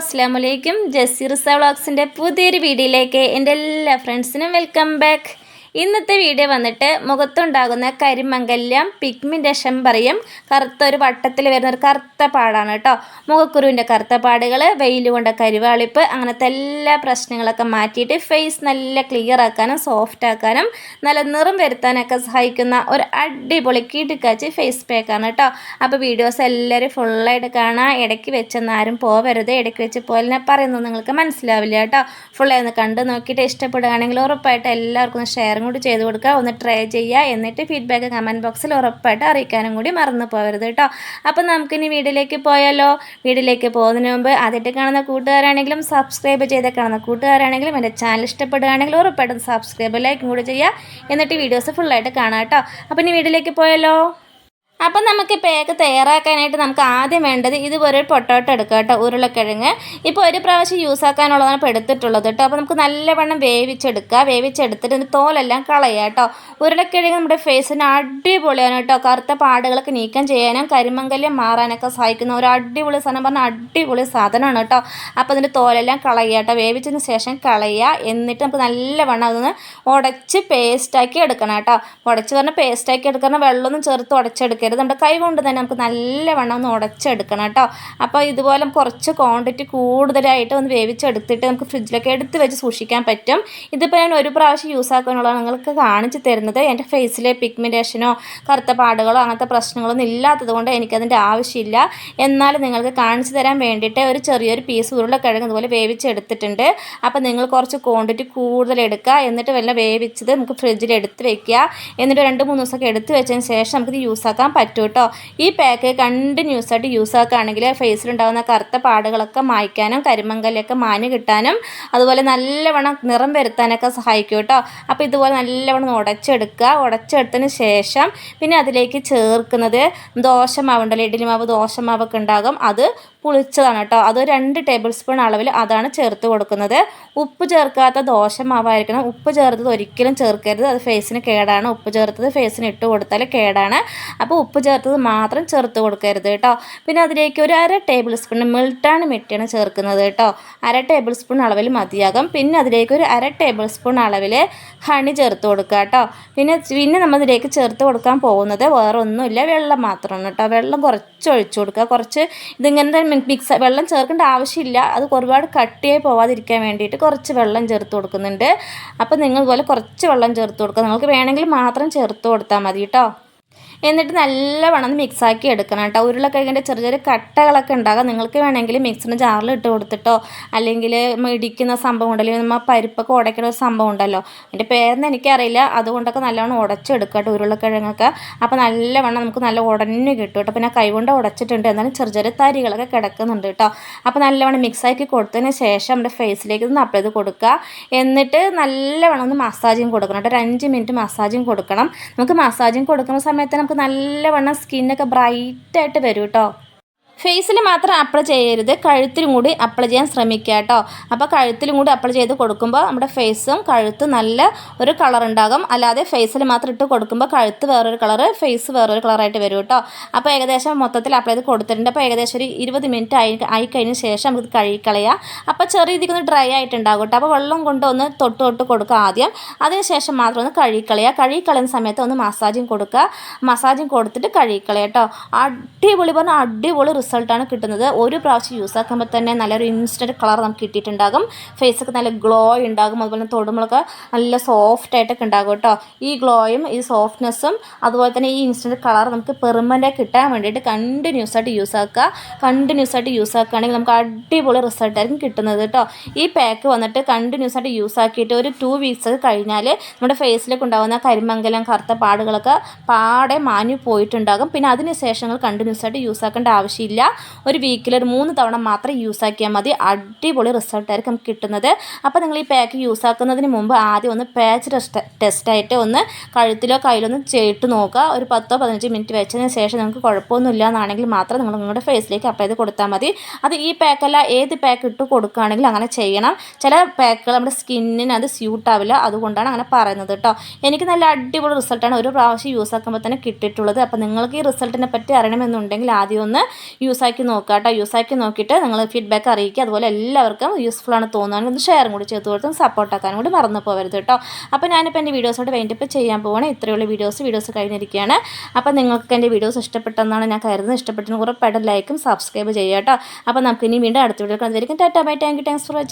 അസ്സാം വലൈക്കും ജസീർസ വ്ളോഗ്സിന്റെ പുതിയൊരു വീഡിയോയിലേക്ക് എന്റെ എല്ലാ ഫ്രണ്ട്സിനും വെൽക്കം ബാക്ക്. ഇന്നത്തെ വീഡിയോ വന്നിട്ട് മുഖത്തുണ്ടാകുന്ന കരിമംഗല്യം പിഗ്മിന്റേഷൻ പറയും. കറുത്ത ഒരു വട്ടത്തിൽ വരുന്ന ഒരു കറുത്ത പാടാണ് കേട്ടോ. മുഖക്കുരുവിന്റെ കറുത്ത പാടുകൾ വെയിൽ കൊണ്ട കരിവാളിപ്പ് അങ്ങനത്തെ എല്ലാ പ്രശ്നങ്ങളൊക്കെ മാറ്റിയിട്ട് ഫേസ് നല്ല ക്ലിയർ ആക്കാനും സോഫ്റ്റ് ആക്കാനും നല്ല നിറം വരുത്താനൊക്കെ സഹായിക്കുന്ന ഒരു അടിപൊളി കിടുക്കാച്ചി ഫേസ് പാക്കാണ് കേട്ടോ. അപ്പോൾ വീഡിയോസ് എല്ലാവരും ഫുള്ളായിട്ട് കാണാം. ഇടയ്ക്ക് വെച്ചൊന്നും ആരും പോവരുത്. ഇടയ്ക്ക് വെച്ച് പോലെ പറയുന്നത് നിങ്ങൾക്ക് മനസ്സിലാവില്ല കേട്ടോ. ഫുള്ളായി ഒന്ന് കണ്ട് നോക്കിയിട്ട് ഇഷ്ടപ്പെടുകയാണെങ്കിൽ ഉറപ്പായിട്ട് എല്ലാവർക്കും ഒന്ന് ഷെയറും കൂടി ചെയ്ത് കൊടുക്കുക. ഒന്ന് ട്രൈ ചെയ്യുക. എന്നിട്ട് ഫീഡ്ബാക്ക് കമന്റ് ബോക്സിൽ ഉറപ്പായിട്ട് അറിയിക്കാനും കൂടി മറന്നു പോകരുത് കേട്ടോ. അപ്പോൾ നമുക്കിനി വീട്ടിലേക്ക് പോയാലോ? വീട്ടിലേക്ക് പോകുന്നതിന് മുമ്പ് ആദ്യമായിട്ട് കാണുന്ന കൂട്ടുകാരാണെങ്കിലും സബ്സ്ക്രൈബ് ചെയ്ത് കാണുന്ന കൂട്ടുകാരാണെങ്കിലും എന്റെ ചാനൽ ഇഷ്ടപ്പെടുകയാണെങ്കിൽ ഉറപ്പായിട്ടും സബ്സ്ക്രൈബ് ലൈക്കും കൂടി ചെയ്യുക. എന്നിട്ട് വീഡിയോസ് ഫുള്ളായിട്ട് കാണാം കേട്ടോ. അപ്പോൾ ഇനി വീട്ടിലേക്ക് പോയാലോ? അപ്പം നമുക്ക് പേക്ക് തയ്യാറാക്കാനായിട്ട് നമുക്ക് ആദ്യം വേണ്ടത് ഇതുപോലെ ഒരു പൊട്ടോട്ടോ എടുക്കുക കേട്ടോ ഉരുളക്കിഴങ്ങ്. ഇപ്പോൾ ഒരു പ്രാവശ്യം യൂസ് ആക്കാനുള്ളതാണ് ഇപ്പോൾ എടുത്തിട്ടുള്ളത് കേട്ടോ. അപ്പോൾ നമുക്ക് നല്ലവണ്ണം വേവിച്ചെടുക്കുക വേവിച്ചെടുത്തിട്ട് തോലെല്ലാം കളയുക കേട്ടോ. ഉരുളക്കിഴങ്ങ് നമ്മുടെ ഫേസിന് അടിപൊളിയാണ് കേട്ടോ. കറുത്ത പാടുകളൊക്കെ നീക്കം ചെയ്യാനും കരിമംഗല്യം മാറാനൊക്കെ സഹായിക്കുന്ന ഒരു അടിപൊളി സാധനം പറഞ്ഞാൽ അടിപൊളി സാധനമാണ് കേട്ടോ. അപ്പോൾ അതിന്റെ തോലെല്ലാം കളയുക കേട്ടോ. വേവിച്ചതിന് ശേഷം കളയുക. എന്നിട്ട് നമുക്ക് നല്ലവണ്ണം അതൊന്ന് ഉടച്ച് പേസ്റ്റാക്കി എടുക്കണം കേട്ടോ. ഉടച്ച് പറഞ്ഞാൽ പേസ്റ്റാക്കി എടുക്കണം. വെള്ളമൊന്നും ചേർത്ത് ഉടച്ചെടുക്കരുത് നമ്മുടെ കൈ കൊണ്ട് തന്നെ നമുക്ക് നല്ലവണ്ണം ഒന്ന് ഉടച്ചെടുക്കണം കേട്ടോ. അപ്പോൾ ഇതുപോലെ കുറച്ച് ക്വാണ്ടിറ്റി കൂടുതലായിട്ട് ഒന്ന് വേവിച്ചെടുത്തിട്ട് നമുക്ക് ഫ്രിഡ്ജിലൊക്കെ എടുത്ത് വെച്ച് സൂക്ഷിക്കാൻ പറ്റും. ഇതിപ്പോൾ ഞാൻ ഒരു പ്രാവശ്യം യൂസ് ആക്കാനുള്ളതാണ് നിങ്ങൾക്ക് കാണിച്ചു തരുന്നത്. എന്റെ ഫേസിലെ പിഗ്മെന്റേഷനോ കറുത്ത പാടുകളോ അങ്ങനത്തെ പ്രശ്നങ്ങളൊന്നും ഇല്ലാത്തത് കൊണ്ട് എനിക്കതിന്റെ ആവശ്യമില്ല. എന്നാൽ നിങ്ങൾക്ക് കാണിച്ചു തരാൻ വേണ്ടിയിട്ട് ഒരു ചെറിയൊരു പീസ് ഉരുളക്കിഴങ്ങ് ഇതുപോലെ വേവിച്ചെടുത്തിട്ടുണ്ട്. അപ്പോൾ നിങ്ങൾ കുറച്ച് ക്വാണ്ടിറ്റി കൂടുതൽ എടുക്കുക. എന്നിട്ട് വല്ല വേവിച്ചത് നമുക്ക് ഫ്രിഡ്ജിൽ എടുത്ത് വെക്കുക. എന്നിട്ട് രണ്ട് മൂന്ന് ദിവസമൊക്കെ എടുത്ത് വെച്ചതിന് ശേഷം നമുക്കിത് യൂസ് ആക്കാൻ പറ്റും കേട്ടോ ഈ പാക്ക് കണ്ടിന്യൂസ് ആയിട്ട് യൂസ് ആക്കുകയാണെങ്കിൽ ഫേസിലുണ്ടാകുന്ന കറുത്ത പാടുകളൊക്കെ മായ്ക്കാനും കരിമങ്കലൊക്കെ മാഞ്ഞ് കിട്ടാനും അതുപോലെ നല്ലവണ്ണം നിറം വരുത്താനൊക്കെ സഹായിക്കും കേട്ടോ അപ്പോൾ ഇതുപോലെ നല്ലവണ്ണം ഉടച്ചെടുക്കുക. ഉടച്ചെടുത്തതിന് ശേഷം പിന്നെ അതിലേക്ക് ചേർക്കുന്നത് ദോശമാവുണ്ടല്ലോ ഇഡ്ഡലി മാവ് ദോശമാവൊക്കെ ഉണ്ടാകും. അത് പുളിച്ചതാണ് കേട്ടോ അത് രണ്ട് ടേബിൾ സ്പൂൺ അളവിൽ അതാണ് ചേർത്ത് കൊടുക്കുന്നത്. ഉപ്പ് ചേർക്കാത്ത ദോശമാവായിരിക്കണം. ഉപ്പ് ചേർത്തത് ഒരിക്കലും ചേർക്കരുത്. അത് ഫേസിന് കേടാണ്. ഉപ്പ് ചേർത്തത് ഫേസിന് ഇട്ട് കൊടുത്താൽ കേടാണ്. അപ്പോൾ ഉപ്പ് ചേർത്തത് മാത്രം ചേർത്ത് കൊടുക്കരുത് കേട്ടോ. പിന്നെ അതിലേക്ക് ഒരു അര ടേബിൾ സ്പൂൺ മിൽട്ടാണ് മെട്ടിയാണ് ചേർക്കുന്നത് കേട്ടോ. അര ടേബിൾ സ്പൂൺ അളവിൽ മതിയാകും. പിന്നെ അതിലേക്ക് ഒരു അര ടേബിൾ സ്പൂൺ അളവിൽ ഹണി ചേർത്ത് കൊടുക്കുക കേട്ടോ. പിന്നെ പിന്നെ നമ്മൾ ഇതിലേക്ക് ചേർത്ത് കൊടുക്കാൻ പോകുന്നത് വേറെ ഒന്നുമില്ല വെള്ളം മാത്രമാണ് കേട്ടോ. വെള്ളം കുറച്ച് ഒഴിച്ചു കൊടുക്കുക. കുറച്ച് ഇതിങ്ങനെ മിക്സ് വെള്ളം ചേർക്കേണ്ട ആവശ്യമില്ല. അത് ഒരുപാട് കട്ടിയായി പോവാതിരിക്കാൻ വേണ്ടിയിട്ട് കുറച്ച് വെള്ളം ചേർത്ത് കൊടുക്കുന്നുണ്ട്. അപ്പോൾ നിങ്ങൾ പോലെ കുറച്ച് വെള്ളം ചേർത്ത് കൊടുക്കുക. നിങ്ങൾക്ക് വേണമെങ്കിൽ മാത്രം ചേർത്ത് കൊടുത്താൽ മതി കേട്ടോ. എന്നിട്ട് നല്ലവണ്ണം മിക്സാക്കി എടുക്കണം കേട്ടോ. ഉരുളക്കിഴങ്ങിന്റെ ചെറിയ ചെറിയ കട്ടകളൊക്കെ ഉണ്ടാകാം. നിങ്ങൾക്ക് വേണമെങ്കിൽ മിക്സിന്റെ ജാറിൽ ഇട്ട് കൊടുത്തിട്ടോ അല്ലെങ്കിൽ ഇടിക്കുന്ന സംഭവം ഉണ്ടല്ലോ നമ്മൾ പരിപ്പൊക്കെ ഉടയ്ക്കുന്ന ഒരു സംഭവം ഉണ്ടല്ലോ. അതിന്റെ പേരെന്ന് എനിക്കറിയില്ല. അതുകൊണ്ടൊക്കെ നല്ലവണ്ണം ഉടച്ചെടുക്കുക കേട്ടോ ഉരുളക്കിഴങ്ങൊക്കെ. അപ്പോൾ നല്ലവണ്ണം നമുക്ക് നല്ല ഉടഞ്ഞു കിട്ടും കേട്ടോ. പിന്നെ കൈകൊണ്ട് ഉടച്ചിട്ടുണ്ട്. എന്നാലും ചെറിയ ചെറിയ തരികളൊക്കെ കിടക്കുന്നുണ്ട് കേട്ടോ. അപ്പോൾ നല്ലവണ്ണം മിക്സാക്കി കൊടുത്തതിന് ശേഷം നമ്മുടെ ഫേസിലേക്ക് ഒന്ന് അപ്ലൈ ചെയ്ത് കൊടുക്കുക. എന്നിട്ട് നല്ലവണ്ണം ഒന്ന് മസാജും കൊടുക്കണം കേട്ടോ. ഒരു അഞ്ച് മിനിറ്റ് മസാജും കൊടുക്കണം. നമുക്ക് മസാജും കൊടുക്കുന്ന സമയത്ത് നമുക്ക് നല്ലവണ്ണം സ്കിന്നൊക്കെ ബ്രൈറ്റായിട്ട് വരും കേട്ടോ ഫേസിൽ മാത്രം അപ്ലൈ ചെയ്യരുത്. കഴുത്തിലും കൂടി അപ്ലൈ ചെയ്യാൻ ശ്രമിക്കുക കേട്ടോ. അപ്പോൾ കഴുത്തിലും കൂടി അപ്ലൈ ചെയ്ത് കൊടുക്കുമ്പോൾ നമ്മുടെ ഫേസും കഴുത്ത് നല്ല ഒരു കളർ ഉണ്ടാകും. അല്ലാതെ ഫേസിൽ മാത്രം ഇട്ട് കൊടുക്കുമ്പോൾ കഴുത്ത് വേറൊരു കളർ ഫേസ് വേറൊരു കളറായിട്ട് വരും കേട്ടോ. അപ്പോൾ ഏകദേശം മൊത്തത്തിൽ അപ്ലൈ ചെയ്ത് കൊടുത്തിട്ടുണ്ട്. അപ്പോൾ ഏകദേശം ഒരു ഇരുപത് മിനിറ്റ് ആയി ആയി കഴിഞ്ഞ ശേഷം നമുക്ക് കഴുകിക്കളയുക അപ്പോൾ ചെറിയ രീതിക്ക് ഒന്ന് ഡ്രൈ ആയിട്ടുണ്ടാകും കേട്ടോ. അപ്പോൾ വെള്ളം കൊണ്ട് ഒന്ന് തൊട്ട് തൊട്ട് കൊടുക്കുക ആദ്യം. അതിനുശേഷം മാത്രം ഒന്ന് കഴുകിക്കളയുക കഴുകിക്കളയുന്ന സമയത്ത് ഒന്ന് മസാജും കൊടുക്കുക. മസാജും കൊടുത്തിട്ട് കഴുകിക്കളയുക കേട്ടോ. അടിപൊളി പറഞ്ഞാൽ അടിപൊളി റിസൾട്ടാണ് കിട്ടുന്നത്. ഒരു പ്രാവശ്യം യൂസ് ആക്കുമ്പോൾ തന്നെ നല്ലൊരു ഇൻസ്റ്റന്റ് കളർ നമുക്ക് കിട്ടിയിട്ടുണ്ടാകും. ഫേസൊക്കെ നല്ല ഗ്ലോ ഉണ്ടാകും. അതുപോലെ തന്നെ തൊടുമ്പോഴൊക്കെ നല്ല സോഫ്റ്റ് ആയിട്ടൊക്കെ ഉണ്ടാകും കേട്ടോ. ഈ ഗ്ലോയും ഈ സോഫ്റ്റ്നെസ്സും അതുപോലെ തന്നെ ഈ ഇൻസ്റ്റന്റ് കളർ നമുക്ക് പെർമനന്റ് കിട്ടാൻ വേണ്ടിയിട്ട് കണ്ടിന്യൂസ് ആയിട്ട് യൂസ് ആക്കുക. കണ്ടിന്യൂസ് ആയിട്ട് യൂസ് ആക്കുകയാണെങ്കിൽ നമുക്ക് അടിപൊളി റിസൾട്ട് ആയിരിക്കും കിട്ടുന്നത് കേട്ടോ. ഈ പാക്ക് വന്നിട്ട് കണ്ടിന്യൂസ് ആയിട്ട് യൂസ് ആക്കിയിട്ട് ഒരു ടു വീക്സ് കഴിഞ്ഞാൽ നമ്മുടെ ഫേസിലേക്ക് ഉണ്ടാകുന്ന കരിമംഗലം കറുത്ത പാടുകളൊക്കെ പാടെ മാഞ്ഞു പോയിട്ടുണ്ടാകും. പിന്നെ അതിന് ശേഷങ്ങൾ കണ്ടിന്യൂസ് ആയിട്ട് യൂസ് ആക്കേണ്ട ആവശ്യമില്ല. ഒരു വീക്കിൽ ഒരു മൂന്ന് തവണ മാത്രം യൂസ് ആക്കിയാൽ മതി. അടിപൊളി റിസൾട്ടായിരിക്കും കിട്ടുന്നത്. അപ്പോൾ നിങ്ങൾ ഈ പാക്ക് യൂസ് ആക്കുന്നതിന് മുമ്പ് ആദ്യം ഒന്ന് പാച്ച് ടെസ്റ്റ് ടെസ്റ്റായിട്ട് ഒന്ന് കഴുത്തിലോ കയ്യിലൊന്ന് ചേട്ട് നോക്കുക. ഒരു പത്തോ പതിനഞ്ച് മിനിറ്റ് വെച്ചതിന് ശേഷം നിങ്ങൾക്ക് കുഴപ്പമൊന്നുമില്ല എന്നാണെങ്കിൽ മാത്രം നിങ്ങൾ നിങ്ങളുടെ ഫേസിലേക്ക് അപ്ലൈ ചെയ്ത് കൊടുത്താൽ മതി. അത് ഈ പാക്കല്ല ഏത് പാക്ക് ഇട്ട് കൊടുക്കുകയാണെങ്കിൽ അങ്ങനെ ചെയ്യണം. ചില പാക്കുകൾ നമ്മുടെ സ്കിന്നിന് അത് സ്യൂട്ടാവില്ല അതുകൊണ്ടാണ് അങ്ങനെ പറയുന്നത് കേട്ടോ എനിക്ക് നല്ല അടിപൊളി റിസൾട്ടാണ് ഒരു പ്രാവശ്യം യൂസ് ആക്കുമ്പോൾ തന്നെ കിട്ടിയിട്ടുള്ളത്. അപ്പോൾ നിങ്ങൾക്ക് ഈ റിസൾട്ടിനെ പറ്റി അറിയണമെന്നുണ്ടെങ്കിൽ ആദ്യം ഒന്ന് യൂസ് ആക്കി നോക്കുക കേട്ടോ യൂസ് ആക്കി നോക്കിയിട്ട് നിങ്ങൾ ഫീഡ്ബാക്ക് അറിയിക്കുക. അതുപോലെ എല്ലാവർക്കും യൂസ്ഫുൾ ആണ് തോന്നുകയാണെങ്കിൽ ഒന്ന് ഷെയറും കൂടി ചെയ്ത് കൊടുത്തും സപ്പോർട്ടാക്കാനും കൂടി മറന്നു പോകരുത് കേട്ടോ. അപ്പോൾ ഞാനിപ്പോൾ എന്റെ വീഡിയോസോട് വേണ്ടിയിട്ട് ചെയ്യാൻ പോകണം ഇത്രയുള്ള വീഡിയോസ് വീഡിയോസ് കഴിഞ്ഞിരിക്കുകയാണ്. അപ്പോൾ നിങ്ങൾക്ക് എന്റെ വീഡിയോസ് ഇഷ്ടപ്പെട്ടെന്നാണ് ഞാൻ കരുതുന്നത്. ഇഷ്ടപ്പെട്ടെന്ന് ഉറപ്പായിട്ടും ലൈക്കും സബ്സ്ക്രൈബ് ചെയ്യുക കേട്ടോ. അപ്പോൾ നമുക്ക് ഇനി വീണ്ടും അടുത്ത വീഡിയോ കണ്ടിരിക്കും tata bye thank you thanks for watching